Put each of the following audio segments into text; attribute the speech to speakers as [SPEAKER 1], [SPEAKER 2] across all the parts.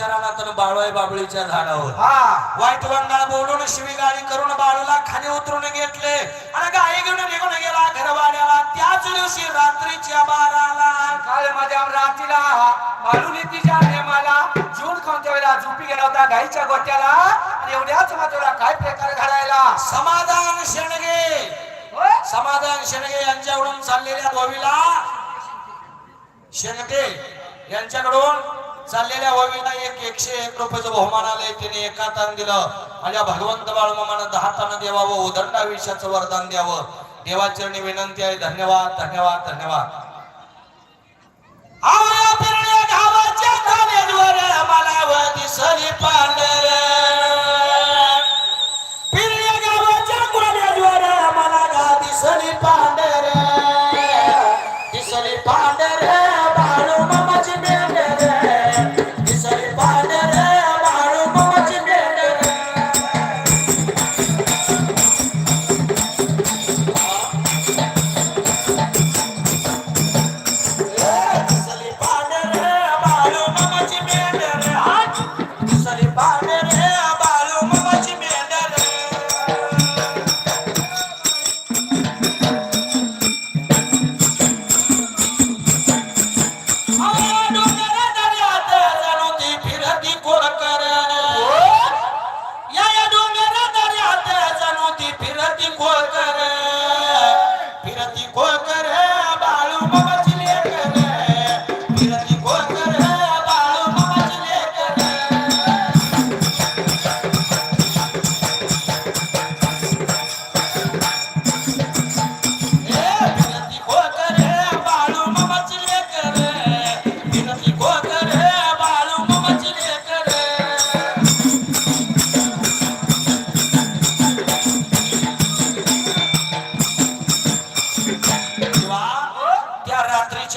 [SPEAKER 1] चराला तर बाळोय बाबळीच्या झाडावर.
[SPEAKER 2] हा.
[SPEAKER 1] वाईट वंगाळ बोलून शिवीगाळी करून बाळूला खाली उतरून घेतले. आणि गाई घेऊन निघून गेला घरवाड्याला. त्याच दिवशी रात्रीच्या बाराला.
[SPEAKER 2] काल माझ्या रात्रीला मालून तिच्या नेमाला. जून कोणत्या वेळेला झोपी गेला होता गाईच्या गोट्याला. आणि एवढ्याच माझ्याला काय प्रकार घडायला?
[SPEAKER 1] समाधान शेणगे? समाधान शेणगे यांच्याकडून चाललेल्या गोवीला शेणगे यांच्याकडून चाललेल्या गोवीला एक एकशे एक रुपयाचं बहुमान आलंय. तिने एका तान दिलं. माझ्या भगवंत बाळमामानं दहा तानं देवावं उदंड आयुष्याचं वरदान द्यावं. देवाचरणी विनंती आहे. धन्यवाद धन्यवाद धन्यवाद. आम्हाला फिरल्या गावाच्या धाब्यावर मला दिसली पांढर.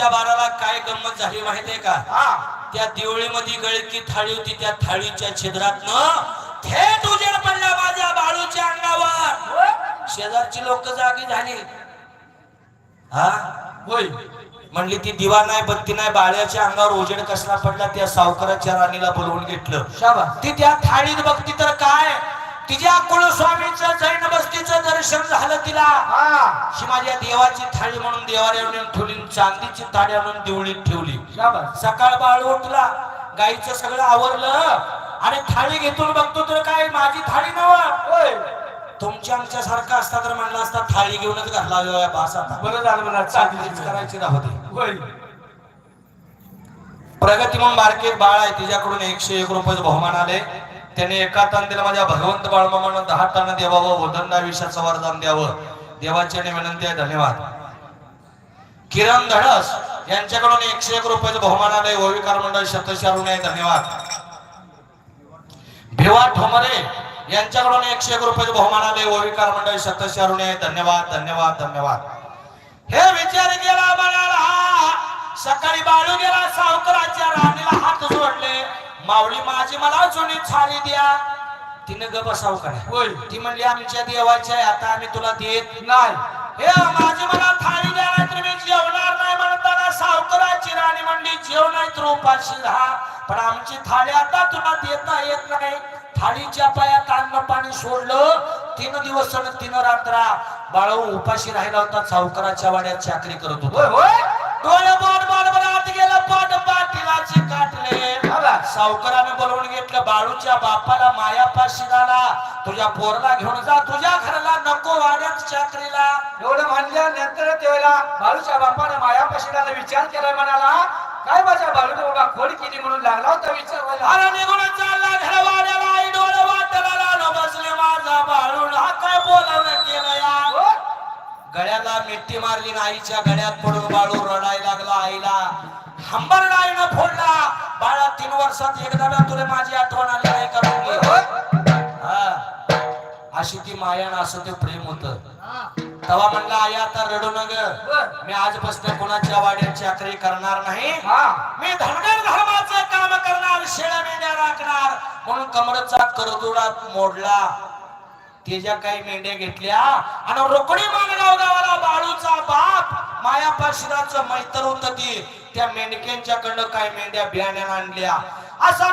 [SPEAKER 1] रात्रीच्या बाराला काय गंमत झाली माहितीये का? त्या दिवळीमध्ये गळकी थाळी होती त्या थाळीच्या छिद्रातनं थेट उजेड पडला माझ्या बाळूच्या अंगावर. शेजारची लोक जागी झाली. हा? होय. म्हणली ती दिवा नाही बत्ती नाही बाळ्याच्या अंगावर उजेड कसला पडला त्या सावकाराच्या राणीला बोलवून घेतलं.
[SPEAKER 2] शाबा
[SPEAKER 1] ती त्या थाळीत बघती तर काय? तिच्या कुलस्वामीचं जैन बस्तीचं दर्शन झालं तिला.
[SPEAKER 2] हा.
[SPEAKER 1] माझ्या देवाची थाळी म्हणून देवाला आणून ठेवली चांदीची थाळी आणून देवळीत ठेवली. सकाळ बाळ उठला गाईचं सगळं आवरलं आणि थाळी घेतून बघतो तर काय माझी थाळी नव. तुमच्या आमच्या सारखं असता तर म्हणला असता थाळी घेऊनच घातला आता
[SPEAKER 2] बरं झालं मला
[SPEAKER 1] करायची राहते प्रगती म्हणून बारके बाळ आहे तिच्याकडून एकशे एक रुपयाचं बहुमान आले. त्याने एका तान दिला माझ्या भगवंत बाळमामानं दहा तानं देवावं वदंड विषयाचं वरदान द्यावं. देवाची आणि विनंती आहे धन्यवाद. किरण धडस यांच्याकडून एकशे एक रुपयाचं बहुमान आलंय. ओविकार मंडळ शतशारून आहे धन्यवाद. भिवा ठोमरे यांच्याकडून एकशे एक रुपयाचं बहुमान आलंय. ओविकार मंडळ शतशारून आहे धन्यवाद धन्यवाद धन्यवाद. हे विचार गेला बघायला सकाळी बाळू गेला सावकाराच्या राणीला. माऊली माझी मला जुनी थाळी द्या. तिने ग बसावकार
[SPEAKER 2] होय.
[SPEAKER 1] ती म्हणली आमच्या देवाच्या आता आम्ही तुला देत
[SPEAKER 2] नाही.
[SPEAKER 1] हे माझी मला थाळी द्या नाहीतर मी जेवणार नाही म्हणताना सावकाराची राणी म्हणली जेव नाही तर उपाशी राहा. पण आमची थाळी आता तुला देता येत नाही. थाळीच्या पायात अन्न पाणी सोडलं. तीन दिवस आणि तीन रात्रा बाळू उपाशी राहिला होता सावकाराच्या वाड्यात चाकरी करत होता. डोळे बोट बोट बनात गेलं पाट पाटीलाचे काटले. सावकाराने बोलवून घेतलं बाळूच्या बापाला मायापाशी झाला तुझ्या पोरला घेऊन जा तुझ्या घराला नको वाड्यात चाकरीला
[SPEAKER 2] एवढं म्हणल्यानंतर त्यावेळेला बाळूच्या बापानं माया पशिलाला विचार केला म्हणाला काय माझ्या बाळूने बाबा खोड केली म्हणून लागला होता विचार
[SPEAKER 1] निघून चालला घर वाड्याला आई डोळे वाटला बसले माझा बाळून हा काय बोलावं केलं या?
[SPEAKER 2] हो?
[SPEAKER 1] गळ्याला मिट्टी मारली न आईच्या गळ्यात पडून बाळू रडायला लागला आईला हंबर न फोडला बाळा तीन वर्षात एकदा ना तुला माझी आठवण आली नाही करून? हा. अशी ती माया न असं ते प्रेम होत. तवा म्हणला आई आता रडू न ग. मी आजपासून कोणाच्या वाड्यात चाकरी करणार नाही. मी धनगर धर्माचं काम करणार शेळ्या मेंढ्या राखणार. म्हणून कमरचा करदुडा मोडला. त्याच्या काही मेंढ्या घेतल्या आणि रोकडी मानगाव गावाला बाळूचा बाप मायापाशिराचं मैत्र होत ती. त्या मेंढक्यांच्याकडनं काही मेंढ्या बियाण्याला आणल्या. असा